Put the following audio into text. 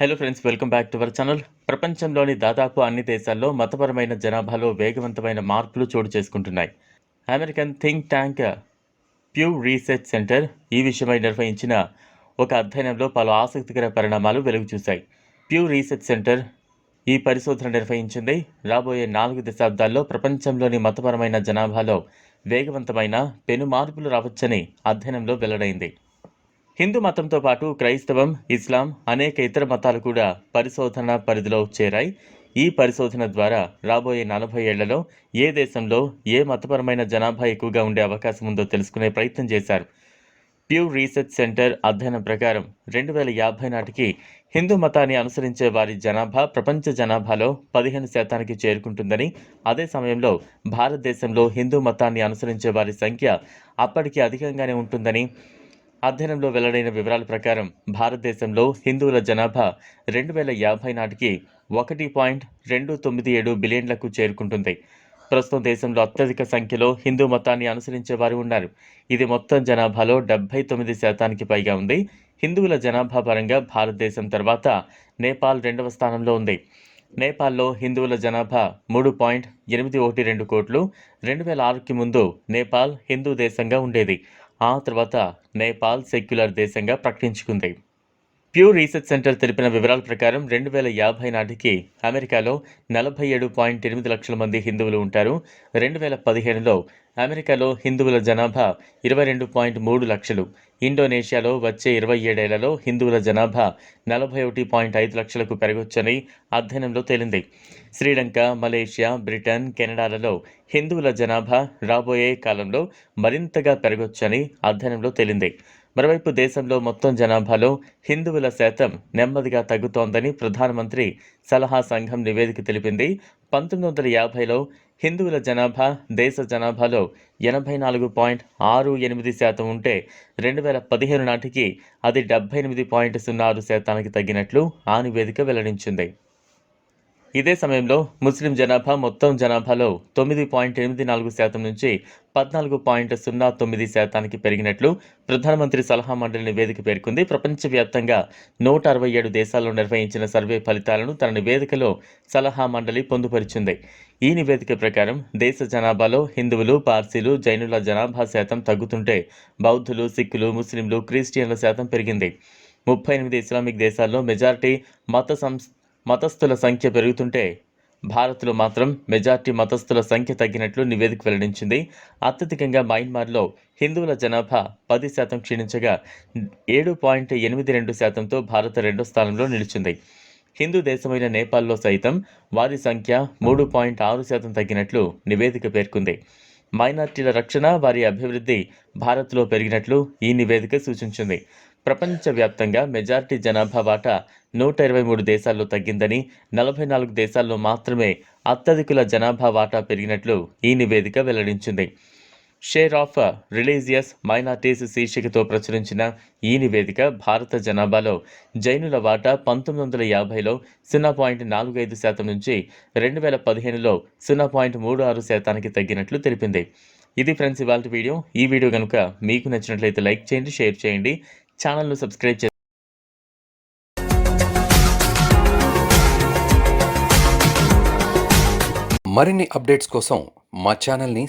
Hello friends welcome back to our channel ప్రపంచంలోని దాదాపు అన్ని దేశాల్లో మతపరమైన జనాభాలో వేగవంతమైన మార్పులు చోటు చేసుకుంటున్నాయి. American think tank Pew research centre ఈ విషయమై నిర్వహించిన ఒక అధ్యయనంలో పలు ఆసక్తికర పరిణామాలు వెలుగు చూశాయి ప్యూ రీసెర్చ్ సెంటర్ ఈ పరిశోధన నిర్వహించింది. రాబోయే నాలుగు దశాబ్దాల్లో ప్రపంచంలోని మతపరమైన జనాభాలో వేగవంతమైన పెను మార్పులు రావచ్చని అధ్యయనంలో వెల్లడైంది. హిందూ మతంతో పాటు క్రైస్తవం ఇస్లాం అనేక ఇతర మతాలు కూడా పరిశోధన పరిధిలో చేరాయి. ఈ పరిశోధన ద్వారా రాబోయే నలభై ఏళ్ళలో ఏ దేశంలో ఏ మతపరమైన జనాభా ఎక్కువగా ఉండే అవకాశం ఉందో తెలుసుకునే ప్రయత్నం చేశారు. ప్యూ రీసెర్చ్ సెంటర్ అధ్యయనం ప్రకారం రెండు వేల యాభై నాటికి హిందూ మతాన్ని అనుసరించే వారి జనాభా ప్రపంచ జనాభాలో పదిహేను శాతానికి చేరుకుంటుందని అదే సమయంలో భారతదేశంలో హిందూ మతాన్ని అనుసరించే వారి సంఖ్య అప్పటికి అధికంగానే ఉంటుందని అధ్యయనంలో వెల్లడైన వివరాల ప్రకారం భారతదేశంలో హిందువుల జనాభా రెండు వేల యాభై నాటికి ఒకటి పాయింట్ రెండు తొమ్మిది ఏడు బిలియన్లకు చేరుకుంటుంది. ప్రస్తుతం దేశంలో అత్యధిక సంఖ్యలో హిందూ మతాన్ని అనుసరించే వారు ఉన్నారు. ఇది మొత్తం జనాభాలో డెబ్బై తొమ్మిది శాతానికి పైగా ఉంది. హిందువుల జనాభా పరంగా భారతదేశం తర్వాత నేపాల్ రెండవ స్థానంలో ఉంది. నేపాల్లో హిందువుల జనాభా మూడు పాయింట్ ఎనిమిది ఒకటి రెండు కోట్లు. రెండు వేల ఆరుకి ముందు నేపాల్ హిందూ దేశంగా ఉండేది. ఆ తర్వాత నేపాల్ సెక్యులర్ దేశంగా ప్రకటించుకుంది. ప్యూ రీసెర్చ్ సెంటర్ తెలిపిన వివరాల ప్రకారం రెండు వేల యాభై నాటికి అమెరికాలో నలభై ఏడు పాయింట్ ఎనిమిది లక్షల మంది హిందువులు ఉంటారు. రెండు వేల పదిహేనులో అమెరికాలో హిందువుల జనాభా ఇరవై రెండు పాయింట్ మూడు లక్షలు. ఇండోనేషియాలో వచ్చే ఇరవై ఏడేళ్ళలో హిందువుల జనాభా నలభై ఒకటి పాయింట్ ఐదు లక్షలకు పెరగొచ్చని అధ్యయనంలో తేలింది. శ్రీలంక మలేషియా బ్రిటన్ కెనడాలలో హిందువుల జనాభా రాబోయే కాలంలో మరింతగా పెరగొచ్చని అధ్యయనంలో తేలింది. మరోవైపు దేశంలో మొత్తం జనాభాలో హిందువుల శాతం నెమ్మదిగా తగ్గుతోందని ప్రధానమంత్రి సలహా సంఘం నివేదిక తెలిపింది. పంతొమ్మిది వందల యాభైలో హిందువుల జనాభా దేశ జనాభాలో ఎనభై నాలుగు పాయింట్ ఆరు ఎనిమిది శాతం ఉంటే రెండు వేల పదిహేను నాటికి అది డెబ్బై ఎనిమిది పాయింట్ సున్నా ఆరు శాతానికి తగ్గినట్లు ఆ నివేదిక వెల్లడించింది. ఇదే సమయంలో ముస్లిం జనాభా మొత్తం జనాభాలో తొమ్మిది పాయింట్ ఎనిమిది నాలుగు శాతం నుంచి పద్నాలుగు పాయింట్ సున్నా తొమ్మిది శాతానికి పెరిగినట్లు ప్రధానమంత్రి సలహా మండలి నివేదిక పేర్కొంది. ప్రపంచవ్యాప్తంగా నూట అరవై ఏడు దేశాల్లో నిర్వహించిన సర్వే ఫలితాలను తన నివేదికలో సలహా మండలి పొందుపరిచింది. ఈ నివేదిక ప్రకారం దేశ జనాభాలో హిందువులు పార్సీలు జైనుల జనాభా శాతం తగ్గుతుంటే బౌద్ధులు సిక్కులు ముస్లింలు క్రిస్టియన్ల శాతం పెరిగింది. ముప్పై ఎనిమిది ఇస్లామిక్ దేశాల్లో మెజారిటీ మత సంస్ మతస్థుల సంఖ్య పెరుగుతుంటే భారత్లో మాత్రం మెజార్టీ మతస్థుల సంఖ్య తగ్గినట్లు నివేదిక వెల్లడించింది. అత్యధికంగా మయన్మార్లో హిందువుల జనాభా పది శాతం క్షీణించగా ఏడు పాయింట్ ఎనిమిది రెండు శాతంతో భారత రెండో స్థానంలో నిలిచింది. హిందూ దేశమైన నేపాల్లో సైతం వారి సంఖ్య మూడు పాయింట్ ఆరు శాతం తగ్గినట్లు నివేదిక పేర్కొంది. మైనార్టీల రక్షణ వారి అభివృద్ధి భారత్లో పెరిగినట్లు ఈ నివేదిక సూచించింది. ప్రపంచవ్యాప్తంగా మెజారిటీ జనాభా వాటా నూట ఇరవై మూడు దేశాల్లో తగ్గిందని నలభై నాలుగు దేశాల్లో మాత్రమే అత్యధికుల జనాభా వాటా పెరిగినట్లు ఈ నివేదిక వెల్లడించింది. షేర్ ఆఫ్ రిలీజియస్ మైనార్టీస్ శీర్షికతో ప్రచురించిన ఈ నివేదిక భారత జనాభాలో జైనుల వాటా పంతొమ్మిది వందల యాభైలో సున్నా పాయింట్ నాలుగు ఐదు శాతం నుంచి రెండు వేల పదిహేనులో సున్నా పాయింట్ మూడు ఆరు శాతానికి తగ్గినట్లు తెలిపింది. ఇది ఫ్రెండ్స్ ఇవాళ వీడియో. ఈ వీడియో కనుక మీకు నచ్చినట్లయితే లైక్ చేయండి షేర్ చేయండి. ఛానల్ను సబ్స్క్రైబ్ చేసి మరిన్ని అప్డేట్స్ కోసం మా ఛానల్ని